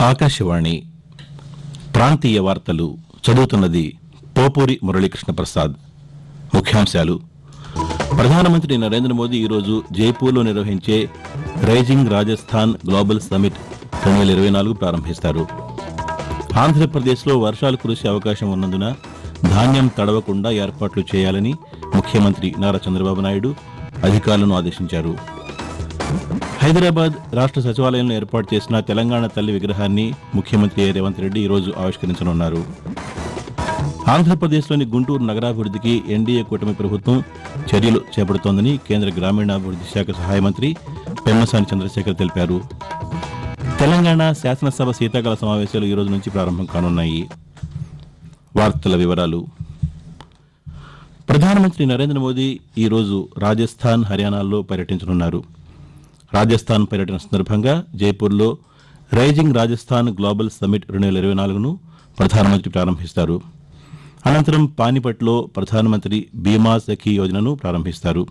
ఆకాశవాణి ప్రాంతీయ వార్తలు చదువుతున్నది పోపూరి మురళీకృష్ణ ప్రసాద్. ముఖ్యాంశాలు. ప్రధానమంత్రి నరేంద్ర మోదీ ఈరోజు జైపూర్లో నిర్వహించే రైజింగ్ రాజస్థాన్ గ్లోబల్ సమిట్ రెండు వేల ఇరవై నాలుగు ప్రారంభిస్తారు. ఆంధ్రప్రదేశ్లో వర్షాలు కురిసే అవకాశం ఉన్నందున ధాన్యం తడవకుండా ఏర్పాట్లు చేయాలని ముఖ్యమంత్రి నారా చంద్రబాబు నాయుడు అధికారులను ఆదేశించారు. హైదరాబాద్ రాష్ట్ర సచివాలయంలో ఏర్పాటు చేసిన తెలంగాణ తల్లి విగ్రహాన్ని ముఖ్యమంత్రి రేవంత్ రెడ్డి ఈరోజు ఆవిష్కరించనున్నారు. ఆంధ్రప్రదేశ్లోని గుంటూరు నగరాభివృద్ధికి ఎన్డీఏ కూటమి ప్రభుత్వం చర్యలు చేపడుతోందని కేంద్ర గ్రామీణాభివృద్ధి శాఖ సహాయ మంత్రి పెమ్మసాని చంద్రశేఖర్ తెలిపారు. తెలంగాణ శాసనసభ శీతాకాల సమావేశాలు ఈ రోజు నుంచి ప్రారంభం కానున్నాయి. వార్తల వివరాలు. ప్రధానమంత్రి నరేంద్ర మోదీ ఈరోజు రాజస్థాన్ హర్యానాల్లో పర్యటించనున్నారు. రాజస్థాన్ పర్యటన సందర్భంగా జైపూర్లో రైజింగ్ రాజస్థాన్ గ్లోబల్ సమిట్ రెండు వేల ఇరవై నాలుగును ప్రధానమంత్రి ప్రారంభిస్తారు. అనంతరం పానిపట్లో ప్రధానమంత్రి బీమా సఖీ యోజనను ప్రారంభిస్తారు.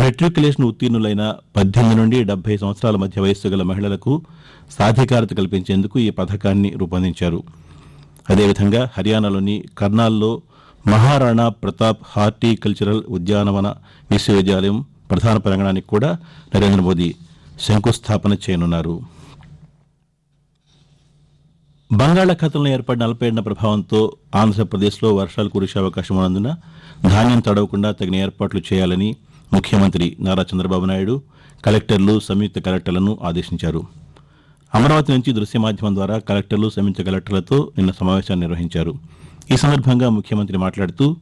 మెట్రికులేషన్ ఉత్తీర్ణులైన పద్దెనిమిది నుండి డెబ్బై సంవత్సరాల మధ్య వయస్సు గల మహిళలకు సాధికారత కల్పించేందుకు ఈ పథకాన్ని రూపొందించారు. అదేవిధంగా హర్యానాలోని కర్నాల్లో మహారాణా ప్రతాప్ హార్టికల్చరల్ ఉద్యానవన విశ్వవిద్యాలయం ప్రధాన ప్రాంగణానికి కూడా నరేంద్ర మోదీ శంకుస్థాపన చేయనున్నారు. బంగాళాఖాతంలో ఏర్పడిన అల్పపీడన ప్రభావంతో ఆంధ్రప్రదేశ్లో వర్షాలు కురిసే అవకాశం ఉన్నందున ధాన్యం తడవకుండా తగిన ఏర్పాట్లు చేయాలని ముఖ్యమంత్రి నారా చంద్రబాబు నాయుడు కలెక్టర్లు సంయుక్త కలెక్టర్లను ఆదేశించారు. అమరావతి నుంచి దృశ్య మాధ్యమం ద్వారా కలెక్టర్లు సంయుక్త కలెక్టర్లతో నిన్న సమావేశాన్ని నిర్వహించారు. ఈ సందర్భంగా ముఖ్యమంత్రి మాట్లాడుతూ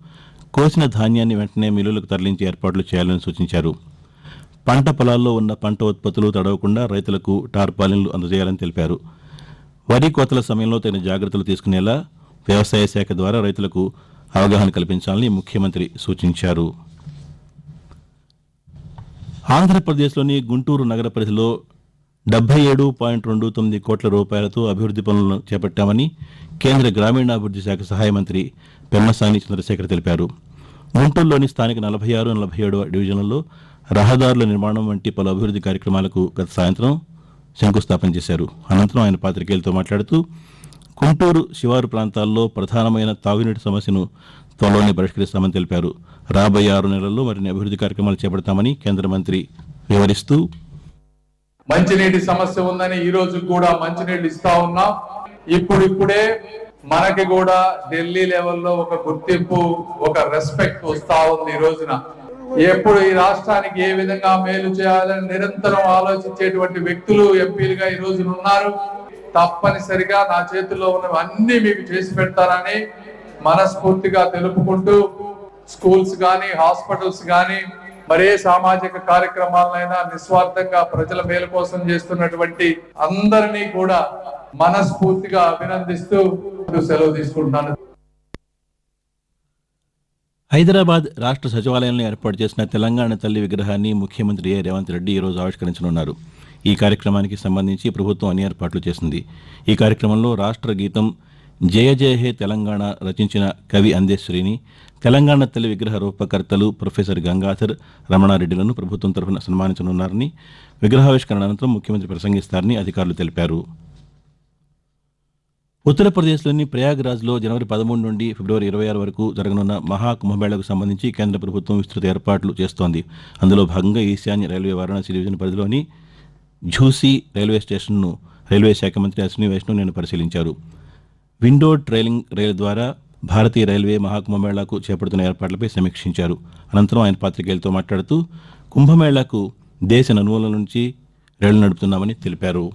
కోసిన ధాన్యాన్ని వెంటనే మిల్లులకు తరలించి ఏర్పాట్లు చేయాలని సూచించారు. పంట పొలాల్లో ఉన్న పంట ఉత్పత్తులు తడవకుండా రైతులకు టార్పాలిన్లు అందజేయాలని తెలిపారు. వరి కోతల సమయంలో తగిన జాగ్రత్తలు తీసుకునేలా వ్యవసాయ శాఖ ద్వారా రైతులకు అవగాహన కల్పించాలని ముఖ్యమంత్రి సూచించారు. ఆంధ్రప్రదేశ్లోని గుంటూరు నగర పరిధిలో డెబ్బై ఏడు పాయింట్ రెండు తొమ్మిది కోట్ల రూపాయలతో అభివృద్ది పనులను చేపట్టామని కేంద్ర గ్రామీణాభివృద్ది శాఖ సహాయ మంత్రి పెమ్మసాని చంద్రశేఖర్ తెలిపారు. గుంటూరులోని స్థానిక నలభై ఆరు నలభై ఏడు డివిజన్లలో రహదారుల నిర్మాణం వంటి పలు అభివృద్ది కార్యక్రమాలకు గత సాయంత్రం శంకుస్థాపన చేశారు. అనంతరం ఆయన పాత్రికేయులతో మాట్లాడుతూ గుంటూరు శివారు ప్రాంతాల్లో ప్రధానమైన తాగునీటి సమస్యను త్వరలోనే పరిష్కరిస్తామని తెలిపారు. రాబోయే ఆరు నెలల్లో మరిన్ని అభివృద్ది కార్యక్రమాలు చేపడతామని కేంద్ర మంత్రి వివరిస్తూ మంచినీటి సమస్య ఉందని ఈ రోజు కూడా మంచినీళ్ళు ఇస్తా ఉన్నాం. ఇప్పుడిప్పుడే మనకి కూడా ఢిల్లీ లెవెల్లో ఒక గుర్తింపు ఒక రెస్పెక్ట్ వస్తా ఉంది ఈ రోజున. ఎప్పుడు ఈ రాష్ట్రానికి ఏ విధంగా మేలు చేయాలని నిరంతరం ఆలోచించేటువంటి వ్యక్తులు ఎంపీలుగా ఈ రోజున ఉన్నారు. తప్పనిసరిగా నా చేతుల్లో ఉన్నవి అన్ని మీకు చేసి పెడతానని మనస్ఫూర్తిగా తెలుపుకుంటూ స్కూల్స్ కానీ హాస్పిటల్స్ కానీ మరే సామాజిక కార్యక్రమాలైనా నిస్వార్థంగా ప్రజల మేలు కోసం చేస్తున్నటువంటి అందరినీ కూడా మనస్ఫూర్తిగా అభినందిస్తూ సెలవు తీసుకుంటున్నాను. హైదరాబాద్ రాష్ట్ర సచివాలయంలో ఏర్పాటు చేసిన తెలంగాణ తల్లి విగ్రహాన్ని ముఖ్యమంత్రి ఏ రేవంత్ రెడ్డి ఈరోజు ఆవిష్కరించనున్నారు. ఈ కార్యక్రమానికి సంబంధించి ప్రభుత్వం అన్ని ఏర్పాట్లు చేసింది. ఈ కార్యక్రమంలో రాష్ట్ర గీతం జయ జయ హే తెలంగాణ రచించిన కవి అందేశ్వరిని తెలంగాణ తల్లి విగ్రహ రూపకర్తలు ప్రొఫెసర్ గంగాధర్ రమణారెడ్డిలను ప్రభుత్వం తరఫున సన్మానించనున్నారని విగ్రహావిష్కరణ అనంతరం ముఖ్యమంత్రి ప్రసంగిస్తారని అధికారులు తెలిపారు. ఉత్తరప్రదేశ్లోని ప్రయాగ్రాజ్లో జనవరి పదమూడు నుండి ఫిబ్రవరి ఇరవై ఆరు వరకు జరగనున్న మహా కుంభమేళకు సంబంధించి కేంద్ర ప్రభుత్వం విస్తృత ఏర్పాట్లు చేస్తోంది. అందులో భాగంగా ఈశాన్య రైల్వే వారణాసి డివిజన్ పరిధిలోని ఝూసీ రైల్వే స్టేషన్ను రైల్వే శాఖ మంత్రి అశ్విని వైష్ణవ్ నిన్న పరిశీలించారు. విండో ట్రైలింగ్ రైలు ద్వారా భారతీయ రైల్వే మహాకుంభమేళాకు చేపడుతున్న ఏర్పాట్లపై సమీక్షించారు. అనంతరం ఆయన పాత్రికేయులతో మాట్లాడుతూ కుంభమేళాకు దేశ నలుమూల నుంచి రైళ్ళు నడుపుతున్నామని తెలిపారు.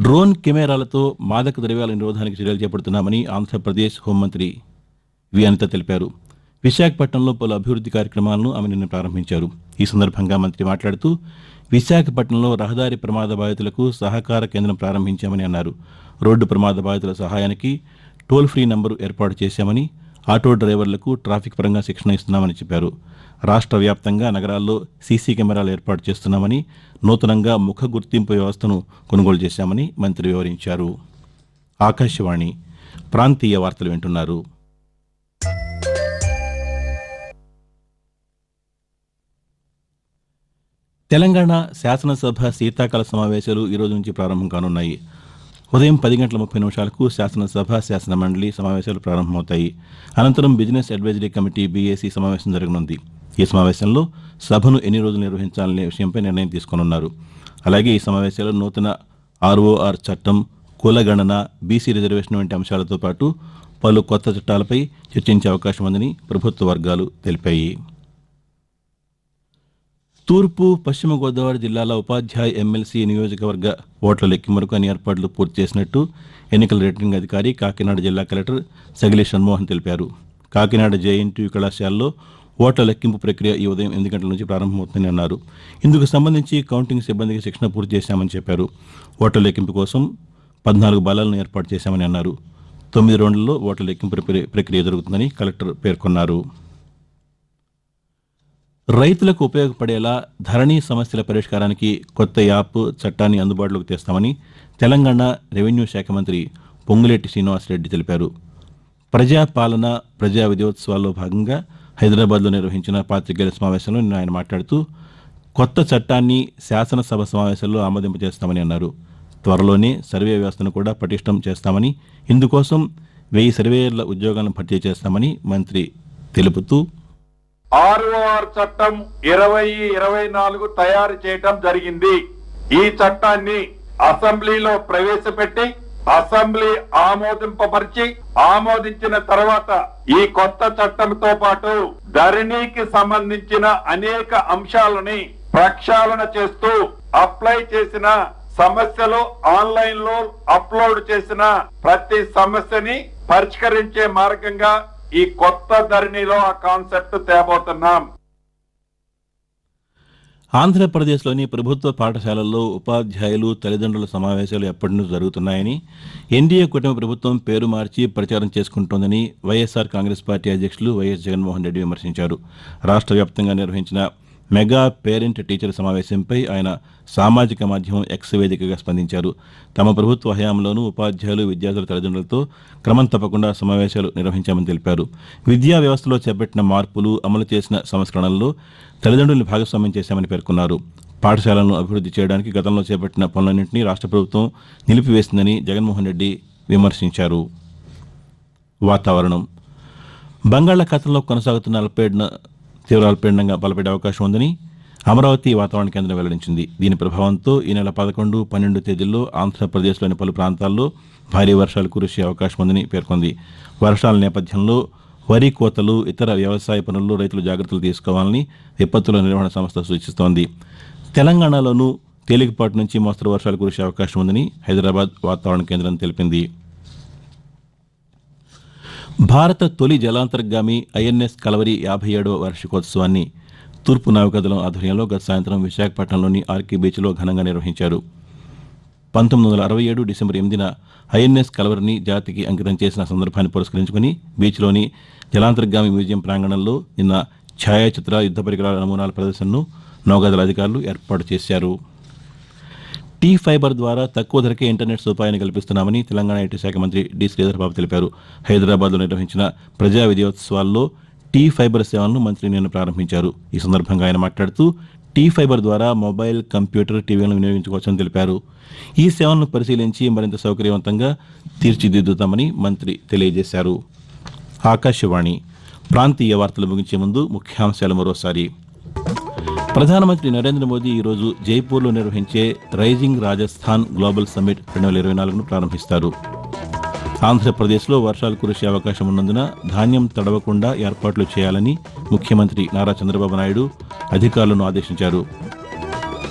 డ్రోన్ కెమెరాలతో మాదక ద్రవ్యాల నిరోధానికి చర్యలు చేపడుతున్నామని ఆంధ్రప్రదేశ్ హోంమంత్రి వి. అనిత తెలిపారు. విశాఖపట్నంలో పలు అభివృద్ది కార్యక్రమాలను ఆమె నిన్న ప్రారంభించారు. ఈ సందర్భంగా మంత్రి మాట్లాడుతూ విశాఖపట్నంలో రహదారి ప్రమాద బాధితులకు సహకార కేంద్రం ప్రారంభించామని అన్నారు. రోడ్డు ప్రమాద బాధితుల సహాయానికి టోల్ ఫ్రీ నంబరు ఏర్పాటు చేశామని ఆటో డ్రైవర్లకు ట్రాఫిక్ పరంగా శిక్షణ ఇస్తున్నామని చెప్పారు. రాష్ట్ర వ్యాప్తంగా నగరాల్లో సీసీ కెమెరాలు ఏర్పాటు చేస్తున్నామని నూతనంగా ముఖ గుర్తింపు వ్యవస్థను కొనుగోలు చేశామని మంత్రి వివరించారు. ఆకాశవాణి ప్రాంతీయ వార్తలు వింటున్నారు. తెలంగాణ శాసనసభ శీతాకాల సమావేశాలు ఈ రోజు నుంచి ప్రారంభం కానున్నాయి. ఉదయం పది గంటల ముప్పై నిమిషాలకు శాసనసభ శాసన మండలి సమావేశాలు ప్రారంభమవుతాయి. అనంతరం బిజినెస్ అడ్వైజరీ కమిటీ బీఏసీ సమావేశం జరగనుంది. ఈ సమావేశంలో సభను ఎన్ని రోజులు నిర్వహించాలనే విషయంపై నిర్ణయం తీసుకోనున్నారు. అలాగే ఈ సమావేశాల్లో నూతన ఆర్ఓఆర్ చట్టం కులగణన బీసీ రిజర్వేషన్ వంటి అంశాలతో పాటు పలు కొత్త చట్టాలపై చర్చించే అవకాశం ఉందని ప్రభుత్వ వర్గాలు తెలిపాయి. తూర్పు పశ్చిమ గోదావరి జిల్లాల ఉపాధ్యాయ ఎమ్మెల్సీ నియోజకవర్గ ఓట్ల లెక్కింపునకు అన్ని ఏర్పాట్లు పూర్తి చేసినట్టు ఎన్నికల రిటర్నింగ్ అధికారి కాకినాడ జిల్లా కలెక్టర్ సగిలి షణ్మోహన్ తెలిపారు. కాకినాడ జేఎన్టీ కళాశాలలో ఓట్ల లెక్కింపు ప్రక్రియ ఈ ఉదయం ఎనిమిది గంటల నుంచి ప్రారంభమవుతుందని అన్నారు. ఇందుకు సంబంధించి కౌంటింగ్ సిబ్బందికి శిక్షణ పూర్తి చేశామని చెప్పారు. ఓట్ల లెక్కింపు కోసం పద్నాలుగు బలాలను ఏర్పాటు చేశామని అన్నారు. తొమ్మిది రౌండ్లలో ఓట్ల లెక్కింపు ప్రక్రియ- ప్రక్రియ జరుగుతుందని కలెక్టర్ పేర్కొన్నారు. రైతులకు ఉపయోగపడేలా ధరణి సమస్యల పరిష్కారానికి కొత్త యాప్ చట్టాన్ని అందుబాటులోకి తెస్తామని తెలంగాణ రెవెన్యూ శాఖ మంత్రి పొంగులేటి శ్రీనివాసరెడ్డి తెలిపారు. ప్రజాపాలన ప్రజా విజయోత్సవాల్లో భాగంగా హైదరాబాద్లో నిర్వహించిన పాత్రికేయుల సమావేశంలో నిన్న ఆయన మాట్లాడుతూ కొత్త చట్టాన్ని శాసనసభ సమావేశాల్లో ఆమోదింపజేస్తామని అన్నారు. త్వరలోనే సర్వే వ్యవస్థను కూడా పటిష్టం చేస్తామని ఇందుకోసం వెయ్యి సర్వేయర్ల ఉద్యోగాలను భర్తీ చేస్తామని మంత్రి తెలుపుతూ ఆర్ఓఆర్ చట్టం ఇరవై ఇరవై నాలుగు తయారు చేయటం జరిగింది. ఈ చట్టాన్ని అసెంబ్లీలో ప్రవేశపెట్టి అసెంబ్లీ ఆమోదింపబరిచి ఆమోదించిన తర్వాత ఈ కొత్త చట్టంతో పాటు ధరణికి సంబంధించిన అనేక అంశాలని ప్రక్షాళన చేస్తూ అప్లై చేసిన సమస్యలు ఆన్లైన్లో అప్లోడ్ చేసిన ప్రతి సమస్యని పరిష్కరించే మార్గంగా ఈ కొత్త ధరణిలో ఆ కాన్సెప్ట్ తేబోతున్నాం. ఆంధ్రప్రదేశ్లోని ప్రభుత్వ పాఠశాలల్లో ఉపాధ్యాయులు తల్లిదండ్రుల సమావేశాలు ఎప్పటి నుంచి జరుగుతున్నాయని ఎన్డీఏ కూటమి ప్రభుత్వం పేరు మార్చి ప్రచారం చేసుకుంటోందని వైఎస్ఆర్ కాంగ్రెస్ పార్టీ అధ్యక్షులు వైఎస్ జగన్మోహన్ రెడ్డి విమర్శించారు. రాష్ట్ర వ్యాప్తంగా నిర్వహించిన మెగా పేరెంట్ టీచర్ సమావేశంపై ఆయన సామాజిక మాధ్యమం ఎక్స్ వేదికగా స్పందించారు. తమ ప్రభుత్వ హయాంలోనూ ఉపాధ్యాయులు విద్యార్థుల తల్లిదండ్రులతో క్రమం తప్పకుండా సమావేశాలు నిర్వహించామని తెలిపారు. విద్యా వ్యవస్థలో చేపట్టిన మార్పులు అమలు చేసిన సంస్కరణల్లో తల్లిదండ్రులను భాగస్వామ్యం చేశామని పేర్కొన్నారు. పాఠశాలను అభివృద్ధి చేయడానికి గతంలో చేపట్టిన పనులన్నింటినీ రాష్ట్ర ప్రభుత్వం నిలిపివేసిందని జగన్మోహన్ రెడ్డి విమర్శించారు. వాతావరణం. బంగాళాఖాతంలో కొనసాగుతున్న అల్పేడ్న తీవ్ర అల్పపీడనంగా బలపడే అవకాశం ఉందని అమరావతి వాతావరణ కేంద్రం వెల్లడించింది. దీని ప్రభావంతో ఈ నెల పదకొండు పన్నెండు తేదీల్లో ఆంధ్రప్రదేశ్లోని పలు ప్రాంతాల్లో భారీ వర్షాలు కురిసే అవకాశం ఉందని పేర్కొంది. వర్షాల నేపథ్యంలో వరి కోతలు ఇతర వ్యవసాయ పనుల్లో రైతులు జాగ్రత్తలు తీసుకోవాలని విపత్తుల నిర్వహణ సంస్థ సూచిస్తోంది. తెలంగాణలోనూ తేలికపాటి నుంచి మోస్తరు వర్షాలు కురిసే అవకాశం ఉందని హైదరాబాద్ వాతావరణ కేంద్రం తెలిపింది. భారత తొలి జలాంతర్గామి ఐఎన్ఎస్ కలవరి యాభై ఏడవ వార్షికోత్సవాన్ని తూర్పు నావికాదళం ఆధ్వర్యంలో గత సాయంత్రం విశాఖపట్నంలోని ఆర్కే బీచ్లో ఘనంగా నిర్వహించారు. పంతొమ్మిది వందల అరవై ఏడు డిసెంబర్ ఎనిమిదిన ఐఎన్ఎస్ కలవరిని జాతికి అంకితం చేసిన సందర్భాన్ని పురస్కరించుకుని బీచ్లోని జలాంతర్గామి మ్యూజియం ప్రాంగణంలో నిన్న ఛాయాచిత్ర యుద్ధ పరికరాల నమూనాల ప్రదర్శనను నౌకాదళ అధికారులు ఏర్పాటు చేశారు. టీ ఫైబర్ ద్వారా తక్కువ ధరకే ఇంటర్నెట్ సదుపాయాన్ని కల్పిస్తున్నామని తెలంగాణ ఐటీ శాఖ మంత్రి డి శ్రీధర్బాబు తెలిపారు. హైదరాబాద్లో నిర్వహించిన ప్రజా విజయోత్సవాల్లో టీ ఫైబర్ సేవలను మంత్రి నిన్న ప్రారంభించారు. ఈ సందర్భంగా ఆయన మాట్లాడుతూ టీ ఫైబర్ ద్వారా మొబైల్ కంప్యూటర్ టీవీలను వినియోగించుకోవచ్చని తెలిపారు. ఈ సేవలను పరిశీలించి మరింత సౌకర్యవంతంగా తీర్చిదిద్దుతామని మంత్రి తెలియజేశారు. ఆకాశవాణి ప్రాంతీయ వార్తలు ముగించే ముందు ముఖ్యాంశాలు మరోసారి. ప్రధానమంత్రి నరేంద్ర మోదీ ఈరోజు జైపూర్లో నిర్వహించే రైజింగ్ రాజస్థాన్ గ్లోబల్ సమ్మిట్ రెండు వేల ఇరవై నాలుగును ప్రారంభిస్తారు. ఆంధ్రప్రదేశ్లో వర్షాలు కురిసే అవకాశం ఉన్నందున ధాన్యం తడవకుండా ఏర్పాట్లు చేయాలని ముఖ్యమంత్రి నారా చంద్రబాబు నాయుడు అధికారులను ఆదేశించారు.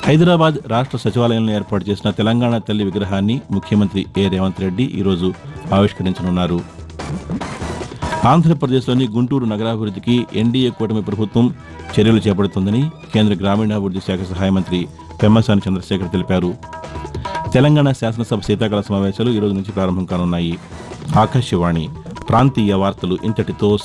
హైదరాబాద్ రాష్ట్ర సచివాలయంలో ఏర్పాటు చేసిన తెలంగాణ తల్లి విగ్రహాన్ని ముఖ్యమంత్రి ఏ రేవంత్ రెడ్డి ఈరోజు ఆవిష్కరించనున్నారు. ఆంధ్రప్రదేశ్లోని గుంటూరు నగరాభివృద్ధికి ఎన్డీఏ కూటమి ప్రభుత్వం చర్యలు చేపడుతుందని కేంద్ర గ్రామీణాభివృద్ధి శాఖ సహాయ మంత్రి పెమ్మసాని చంద్రశేఖర్ తెలిపారు. తెలంగాణ శాసనసభ శీతాకాల సమావేశాలు ఈ రోజు నుంచి ప్రారంభం కానున్నాయి. ఆకాశవాణి ప్రాంతీయ వార్తలు ఇంతటితో